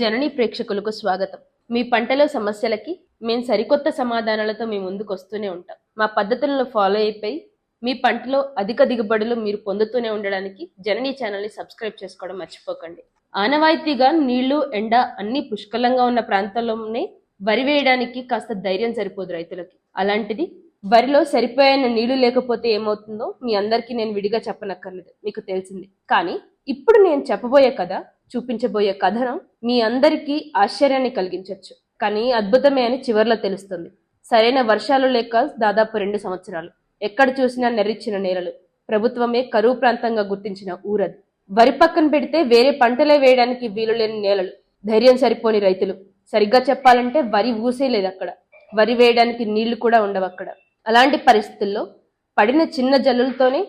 జనని ప్రేక్షకులకు స్వాగతం. మీ పంటలో సమస్యలకి మేము సరికొత్త సమాధానాలతో మీ ముందుకు వస్తూనే ఉంటాం. మా పద్ధతులను ఫాలో అయిపోయి మీ పంటలో అధిక దిగుబడులు మీరు పొందుతూనే ఉండడానికి జనని ఛానల్ని సబ్స్క్రైబ్ చేసుకోవడం మర్చిపోకండి. ఆనవాయితీగా నీళ్ళు ఎండ అన్ని పుష్కలంగా ఉన్న ప్రాంతాల్లోనే వరి వేయడానికి కాస్త ధైర్యం సరిపోదు రైతులకి. అలాంటిది వరిలో సరిపోయిన నీళ్ళు లేకపోతే ఏమవుతుందో మీ అందరికీ నేను విడిగా చెప్పనక్కర్లేదు. మీకు తెలిసింది. కానీ ఇప్పుడు నేను చెప్పబోయే కదా చూపించబోయే కథనం మీ అందరికీ ఆశ్చర్యాన్ని కలిగించవచ్చు కానీ అద్భుతమే అని చివర్లో తెలుస్తుంది. సరైన వర్షాలు లేక దాదాపు రెండు సంవత్సరాలు. ఎక్కడ చూసినా నెర్రిచ్చిన నేలలు. ప్రభుత్వమే కరువు ప్రాంతంగా గుర్తించిన ఊరది. వరి పక్కన పెడితే వేరే పంటలే వేయడానికి వీలు లేని నేలలు. ధైర్యం సరిపోని రైతులు. సరిగ్గా చెప్పాలంటే వరి ఊసే లేదు అక్కడ. వరి వేయడానికి నీళ్ళు కూడా ఉండవు అక్కడ. అలాంటి పరిస్థితుల్లో పడిన చిన్న జల్లులతోనే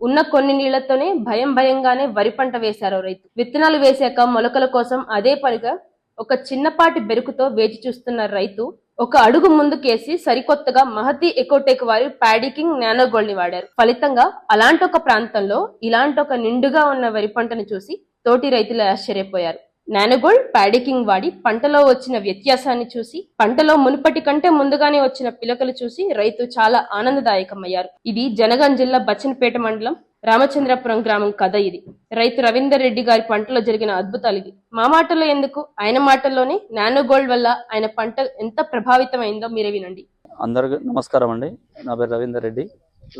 ఉన్న కొన్ని నీళ్ళతోనే భయం భయంగానే వరి పంట వేశారు రైతు. విత్తనాలు వేశాక మొలకల కోసం అదే పనిగా ఒక చిన్నపాటి బెరుకుతో వేచి చూస్తున్న రైతు ఒక అడుగు ముందుకేసి సరికొత్తగా మహతి ఎకోటెక్ వారి ప్యాడికింగ్ నానో గోల్డ్ని వాడారు. ఫలితంగా అలాంటి ఒక ప్రాంతంలో ఇలాంటి ఒక నిండుగా ఉన్న వరి పంటను చూసి తోటి రైతులు ఆశ్చర్యపోయారు. నానగోల్డ్ ప్యాడికింగ్ వాడి పంటలో వచ్చిన వ్యత్యాసాన్ని చూసి పంటలో మునుపటి కంటే ముందుగానే వచ్చిన పిలకలు చూసి రైతు చాలా ఆనందదాయకమయ్యారు. ఇది జనగాం జిల్లా బచ్చన్పేట మండలం రామచంద్రపురం గ్రామం కథ ఇది. రైతు రవీందర్ రెడ్డి గారి పంటలో జరిగిన అద్భుతాలు ఇది మా మాటలో ఎందుకు? ఆయన మాటల్లోనే నానో గోల్డ్ వల్ల ఆయన పంట ఎంత ప్రభావితమైందో మీరే వినండి. అందరికి నమస్కారం అండి. నా పేరు Ravinder Reddy.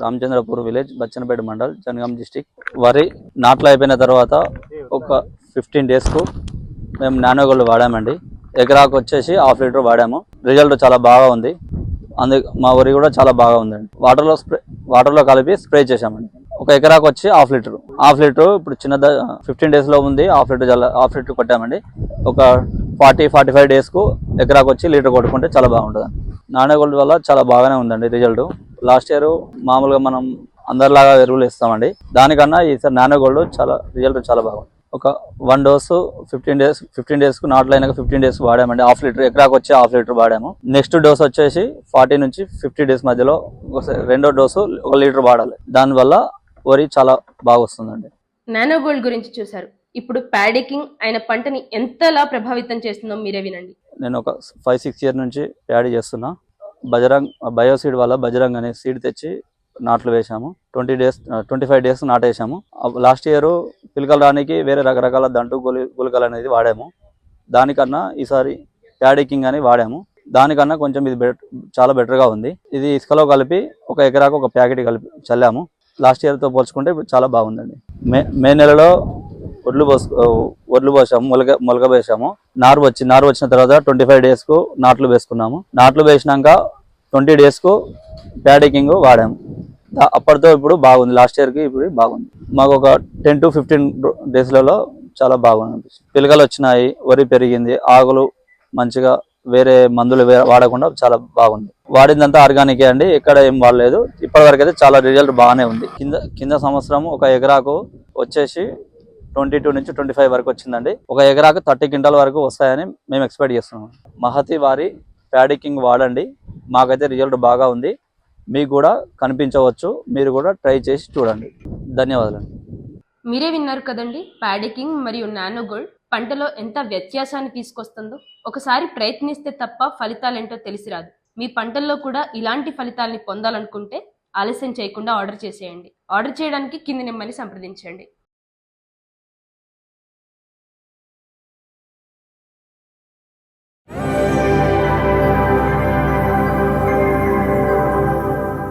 Ramachandrapur village Bachannapet mandal Jangaon district. వరి నాట్లు అయిపోయిన తర్వాత ఒక ఫిఫ్టీన్ డేస్కు మేము నానో గోల్డ్ వాడామండి. ఎకరాకు వచ్చేసి హాఫ్ లీటర్ వాడాము. రిజల్ట్ చాలా బాగా ఉంది. అందు మా వరి కూడా చాలా బాగా ఉందండి. వాటర్లో స్ప్రే వాటర్లో కలిపి స్ప్రే చేసామండి ఒక ఎకరాకు వచ్చి హాఫ్ లీటర్. హాఫ్ లీటర్ ఇప్పుడు చిన్న ఫిఫ్టీన్ డేస్లో ఉంది. హాఫ్ లీటర్ జల్ల హాఫ్ లీటర్ కొట్టామండి. ఒక ఫార్టీ ఫార్టీ ఫైవ్ డేస్కు ఎకరాకు వచ్చి లీటర్ కొట్టుకుంటే చాలా బాగుంటుంది నానో గోల్డ్ వల్ల చాలా బాగానే ఉందండి రిజల్ట్. లాస్ట్ ఇయర్ మామూలుగా మనం అందరిలాగా ఎరువులు ఇస్తామండి. దానికన్నా ఈసారి నానో గోల్డ్ చాలా రిజల్ట్ చాలా బాగుంది. ఒక one dose fifteen days fifteen డేస్కు నాట్లు అయినాక ఫిఫ్టీన్ డేస్ వాడామండి హాఫ్ లీటర్ ఎకరాకు వచ్చి హాఫ్ లీటర్ వాడాము. నెక్స్ట్ డోస్ వచ్చేసి ఫార్టీ నుంచి ఫిఫ్టీ డేస్ మధ్యలో రెండో డోసు ఒక లీటర్ వాడాలి. దానివల్ల వరి చాలా బాగా వస్తుందండి. నానో గోల్డ్ గురించి చూశారు. ఇప్పుడు ప్యాడికింగ్ ఆయన పంటని ఎంతలా ప్రభావితం చేస్తుందో మీరే వినండి. నేను ఒక ఫైవ్ సిక్స్ ఇయర్ నుంచి యాడ్ చేస్తున్నా. బజరంగ్ బయోసీడ్ వల్ల బజరంగ్ అనే సీడ్ తెచ్చి నాట్లు వేసాము twenty days twenty five days నాటేసాము last year పిలకలు రానికి వేరే రకరకాల దంటు గులి అనేది వాడాము. దానికన్నా ఈసారి ప్యాడికింగ్ అని వాడాము. దానికన్నా కొంచెం ఇది బెట్ చాలా బెటర్గా ఉంది. ఇది ఇసుకలో కలిపి ఒక ఎకరాకు ఒక ప్యాకెట్ కలిపి చల్లాము. లాస్ట్ ఇయర్తో పోల్చుకుంటే ఇప్పుడు చాలా బాగుందండి. మే మే నెలలో ఒడ్లు పోసు ఒడ్లు పోసాము మొలక మొలక వేసాము. నారు వచ్చి నారు వచ్చిన తర్వాత ట్వంటీ ఫైవ్ డేస్కు నాట్లు వేసుకున్నాము. నాట్లు వేసినాక ట్వంటీ డేస్కు ప్యాడికింగ్ వాడాము. అప్పటితో ఇప్పుడు బాగుంది. లాస్ట్ ఇయర్కి ఇప్పుడు బాగుంది. మాకు ఒక టెన్ టు ఫిఫ్టీన్ డేస్లలో చాలా బాగుంది అనిపిస్తుంది పిలకలు వచ్చినాయి వరి పెరిగింది ఆకులు మంచిగా వేరే మందులు వాడకుండా చాలా బాగుంది. వాడిందంతా ఆర్గానికే అండి ఎక్కడ ఏం వాడలేదు. ఇప్పటివరకు అయితే చాలా రిజల్ట్ బాగానే ఉంది. కింద కింద సంవత్సరం ఒక ఎకరాకు వచ్చేసి ట్వంటీ టూ నుంచి ట్వంటీ ఫైవ్ వరకు వచ్చిందండి. ఒక ఎకరాకు థర్టీ క్వింటాల్ వరకు వస్తాయని మేము ఎక్స్పెక్ట్ చేస్తున్నాం. మహతి వారి ప్యాడికింగ్ వాడండి మాకైతే రిజల్ట్ బాగా ఉంది. మీకు కూడా కనిపించవచ్చు. మీరు కూడా ట్రై చేసి చూడండి. ధన్యవాదాలు. మీరే విన్నారు కదండి ప్యాడికింగ్ మరియు నానోగోల్డ్ పంటలో ఎంత వ్యత్యాసాన్ని తీసుకొస్తుందో. ఒకసారి ప్రయత్నిస్తే తప్ప ఫలితాలేంటో తెలిసి రాదు మీ పంటల్లో కూడా ఇలాంటి ఫలితాల్ని పొందాలనుకుంటే ఆలస్యం చేయకుండా ఆర్డర్ చేసేయండి. ఆర్డర్ చేయడానికి కింది నెంబర్ని సంప్రదించండి.